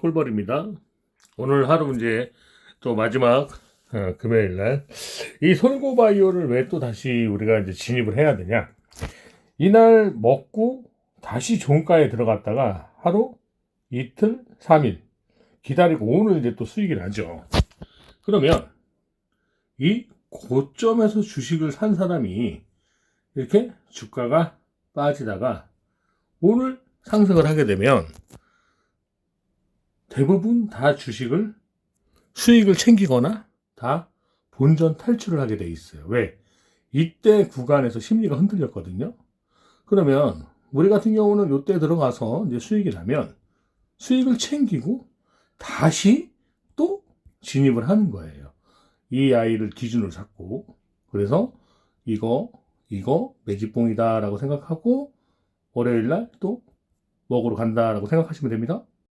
꿀벌입니다. 오늘 하루 이제 또 마지막 어, 금요일 날. 이 솔고바이오를 왜 또 다시 우리가 이제 진입을 해야 되냐. 이날 먹고 다시 종가에 들어갔다가 하루, 이틀, 3일 기다리고 오늘 이제 또 수익이 나죠. 그러면 이 고점에서 주식을 산 사람이 이렇게 주가가 빠지다가 오늘 상승을 하게 되면 대부분 다 주식을 수익을 챙기거나 다 본전 탈출을 하게 돼 있어요. 왜? 이때 구간에서 심리가 흔들렸거든요. 그러면 우리 같은 경우는 이때 들어가서 이제 수익이 나면 수익을 챙기고 다시 또 진입을 하는 거예요. 이 아이를 기준으로 잡고 그래서 이거 이거 매집봉이다라고 생각하고 월요일 날 또 먹으러 간다라고 생각하시면 됩니다.